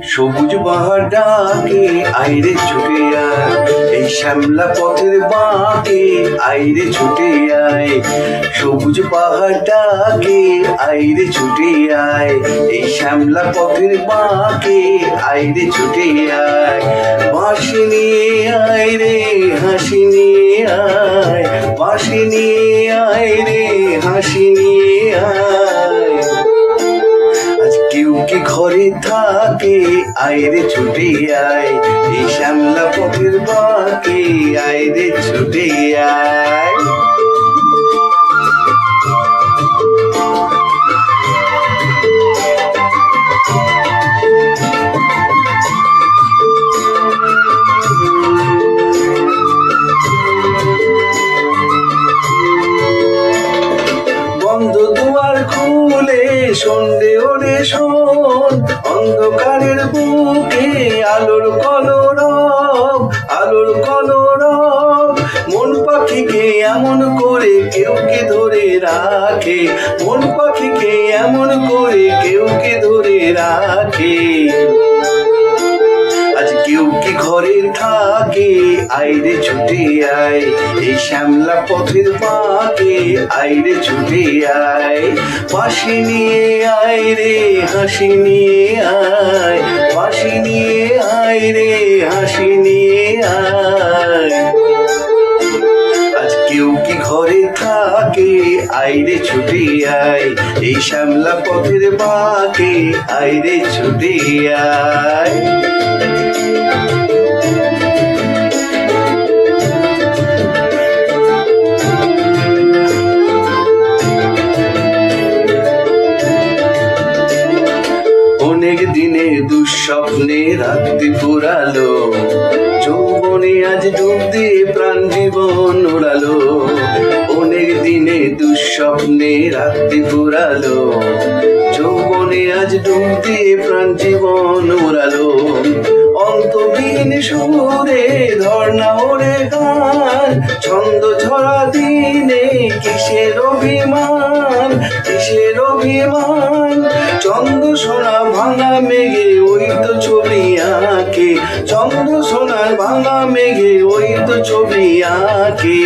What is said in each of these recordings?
সবুজ পাহাড় ডাকে আইরে ছুটে আয়। এই শ্যামলা পথের বাঁকে আইরে ছুটে আয়। সবুজ পাহাড় ডাকে আইরে ছুটে আয়। এই শ্যামলা পথের বাঁকে আইরে ছুটে আয়। বাঁশি নিয়ে আয় রে, হাসি নিয়ে আয়। বাঁশি নিয়ে আয় রে, হাসি নিয়ে আয়। ঘরে থাকে আইরে ছুটে আয়। এই শ্যামলা পথের বাঁকে আইরে ছুটে আয়। বন্ধ দুয়ার খুলে, সন্ধে ওরে শোন অন্ধকারের বুকে আলোর কলরব আলোর কলরব। মন পাখিকে এমন করে কেউ কে ধরে রাখে? মন পাখিকে এমন করে কেউ কে ধরে রাখে? আজ কেউ কি ঘরে থাকে আইরে ছুটে আয়। এই শ্যামলা পথের পাকে আইরে ছুটে আয়। পাশে নিয়ে আয় রে, হাসি নিয়ে আয়। পাশে নিয়ে আয় রে, হাসি নিয়ে আয়। আজ কেউ কি ঘরে থাকে আইরে ছুটে আয়। এই শ্যামলা পথের বাকে আইরে ছুটে আয়। অনেক দিনে দুঃস্বপ্নে রাত্রি পুরালো। যৌবনে আজ ডুব দিয়ে প্রাণ জীবন উড়ালো অনেক দিনে দুঃস্বপ্নে রাত্রি পুরালো। যৌবনে আজ ডুব দিয়ে প্রাণ জীবন উড়ালো অন্তহীন সুরে, ধর্ণা ওরে গান, ছন্দ ছড়া দিনে কিসের অভিমান কিসের অভিমান? চন্দ্র সোনা ভাঙা মেঘে ওই তো ছবি আঁকে চন্দ্র সোনার ভাঙা মেঘে ওই তো ছবি আঁকে।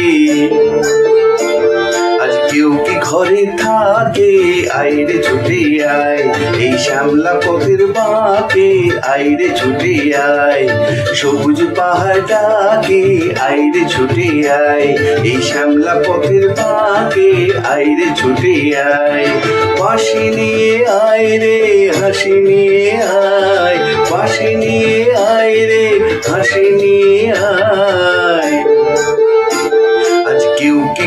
কেউ কি ঘরে থাকে? আইরে ছুটে আয়। এই শ্যামলা পথের বাঁকে আইরে ছুটে আয়। সবুজ পাহাড় ডাকে আইরে ছুটে আয়। এই শ্যামলা পথের বাঁকে আইরে ছুটে আয়। বাঁশি নিয়ে আয় রে, হাসি নিয়ে আয়। বাঁশি নিয়ে আয় রে, হাসি নিয়ে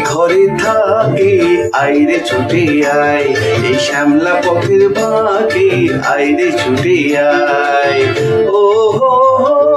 ঘরে থাকে, আইরে ছুটে আয়। এই শ্যামলা পথের বাঁকে আইরে ছুটে আয়। ও হো হো